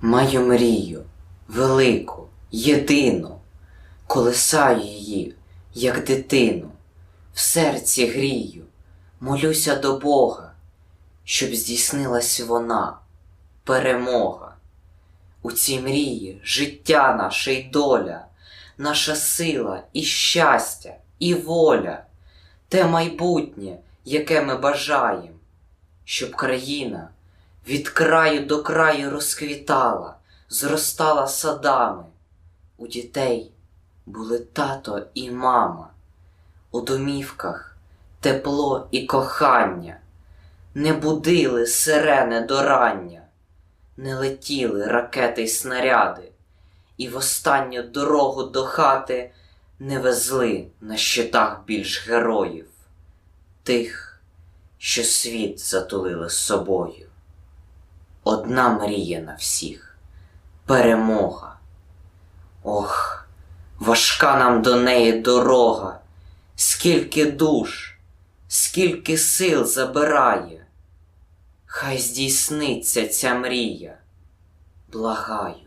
Маю мрію, велику, єдину, колисаю її, як дитину, в серці грію, молюся до Бога, щоб здійснилась вона, перемога. У цій мрії життя наше й доля, наша сила і щастя, і воля, те майбутнє, яке ми бажаєм, щоб країна від краю до краю розквітала, зростала садами. У дітей були тато і мама, у домівках тепло і кохання, не будили сирени до рання, не летіли ракети й снаряди, і в останню дорогу до хати не везли на щитах більш героїв, тих, що світ затулили собою. Одна мрія на всіх перемога. Ох, важка нам до неї дорога, скільки душ, скільки сил забирає. Хай здійсниться ця мрія. Благаю,